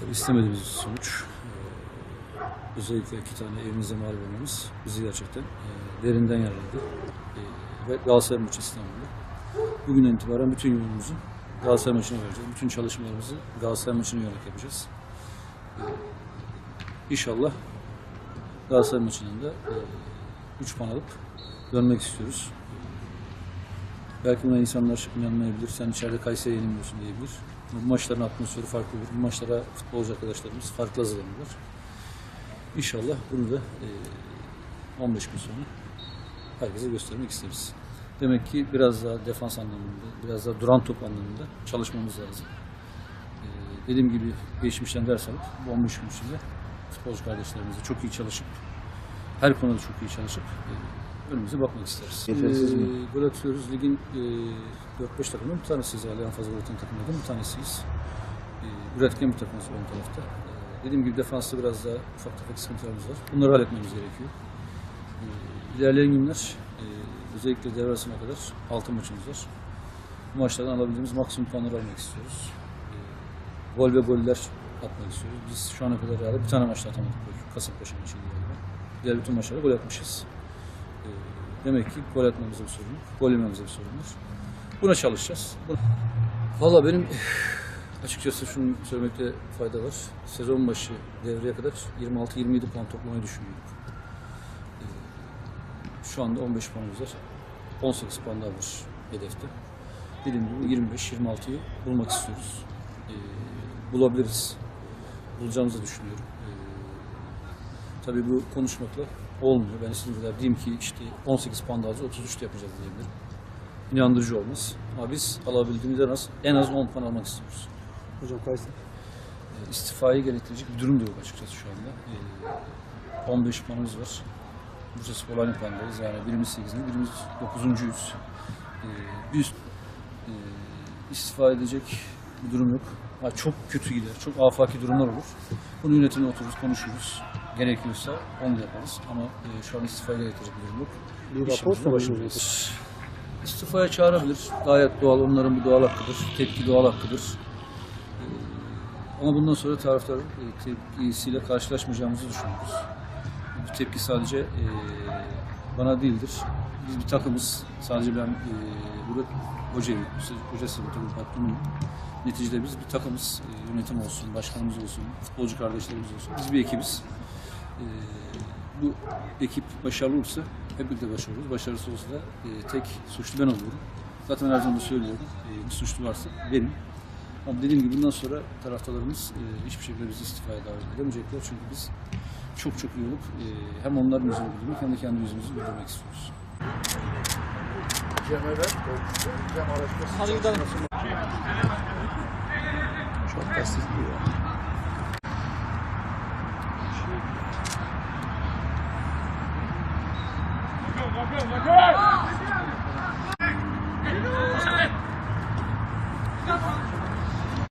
Tabii istemediğimiz bir sonuç. Ee, özellikle iki tane evimizde mağlup olmamız bizi gerçekten e, derinden yaraladı. E, ve Galatasaray maçı İstanbul'da. Bugünden itibaren bütün yolumuzu Galatasaray maçına vereceğiz. Bütün çalışmalarımızı Galatasaray maçına yönelik yapacağız. E, inşallah Galatasaray maçının da 3 puan alıp dönmek istiyoruz. Belki buna insanlar inanmayabilir. Sen içeride Kayseri'ye yenilmiyorsun diyebilir. Bu maçların atmosferi farklı olur. Bu maçlara futbolcu arkadaşlarımız farklı hazırlanırlar. İnşallah bunu da e, 15 gün sonra herkese göstermek isteriz. Demek ki biraz daha defans anlamında, biraz daha duran top anlamında çalışmamız lazım. E, dediğim gibi geçmişten ders alıp bu 15 gün içinde futbolcu kardeşlerimizle çok iyi çalışıp her konuda çok iyi çalışıp e, önümüze bakmak isteriz. Yetersiz mi? E, gol atıyoruz. Ligin e, 4-5 takımından bir tanesiyiz. Yani en fazla gol atan takımlardan bir tanesiyiz. E, üretken bir takımız ön tarafta. E, dediğim gibi defansta biraz daha ufak tefek sıkıntılarımız var. Bunları halletmemiz gerekiyor. E, ilerleyen günler e, özellikle devre arasına kadar altı maçımız var. Bu maçlardan alabildiğimiz maksimum puanları almak istiyoruz. E, gol ve goller atmak istiyoruz. Biz şu ana kadar herhalde bir tane maçta atamadık. Kasımpaşa maçıydı galiba. Diğer bütün maçlarda gol atmışız. E, demek ki gol atmamızda bir sorun. Gol yememizde bir sorun. Buna çalışacağız. Valla benim açıkçası şunu söylemekte fayda var. Sezon başı devreye kadar 26-27 puan toplamayı düşünüyorduk. E, şu anda 15 puanımız var. 18 puan daha var hedefte. Dediğim gibi 25-26'yı bulmak istiyoruz. E, bulabiliriz. Bulacağımızı düşünüyorum. Tabii bu konuşmakla olmuyor. Ben kadar diyeyim ki işte 18 puan daha alacağız, 33 de yapacağız diyebilirim. İnandırıcı olmaz. Ama biz alabildiğimiz en az, en az 10 puan almak istiyoruz. Hocam Kayseri. E, istifayı gerektirecek bir durum da yok açıkçası şu anda. E, 15 puanımız var. Bursa Spor aynı puandayız. Yani birimiz 8. birimiz 9.yüz. E, bir üst, e, istifa edecek bir durum yok. Ha, çok kötü gider, çok afaki durumlar olur. Bunu yönetimle otururuz, konuşuruz. Gerekiyorsa onu da yaparız. Ama e, şu an istifaya gerektirecek bir durum yok. Bir rapor başındayız. İstifaya çağırabilir. Gayet doğal. Onların bu doğal hakkıdır. Tepki doğal hakkıdır. Ama bundan sonra taraftarın e, tepkisiyle karşılaşmayacağımızı düşünüyoruz. Bu tepki sadece e, bana değildir. Biz bir takımız. Sadece ben e, burada hocayım, hoca sıfatı patronum. Neticede biz bir takımız. E, yönetim olsun, başkanımız olsun, futbolcu kardeşlerimiz olsun. Biz bir ekibiz. E, bu ekip başarılı olursa hep birlikte başarılı oluruz. Başarısız olsa da e, tek suçlu ben oluyorum. Zaten her zaman da söylüyorum. E, bir suçlu varsa benim. Ama dediğim gibi bundan sonra taraftarlarımız e, hiçbir şekilde bizi istifaya davet edemeyecekler. Çünkü biz çok çok iyi olup e, hem onların yüzünü güldürmek hem de kendi yüzümüzü güldürmek istiyoruz. Çok basit bir ya.